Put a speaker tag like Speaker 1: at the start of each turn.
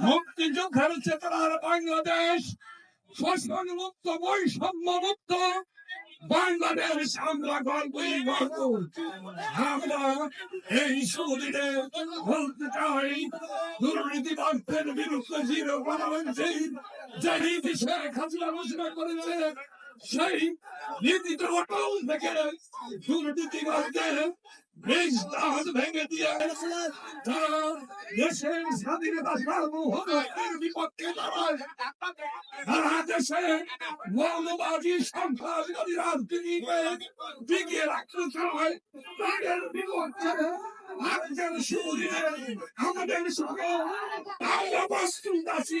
Speaker 1: মুক্তিযুদ্ধের চেতনার বাংলাদেশ শোষণ মুক্ত বৈষম্য মুক্ত বাংলাদেশ আমরা গল্পই গর্ব। আমরা এই সুদিনে বলতে চাই দুর্নীতিবাদদের বিরুদ্ধে জিরো হয়েছে যে নীতি শেখ হাসিনা ঘোষণা করেছে সেই নীতিতে অটল থেকে দুর্নীতিবাদদের বেশ দাঁত ভেঙে দিয়ে তারা দেশের স্বাধীনতা সার্বভৌমত্বের বিপক্ষে দাঁড়ায় সারা দেশে মৌলবাদী সন্ত্রাসবাদী রাজনীতিকে টিকিয়ে রাখতে চায়। তাদের বিপক্ষে আজকের সুদিনে আমাদের সঙ্গে আমরা প্রস্তুত আছি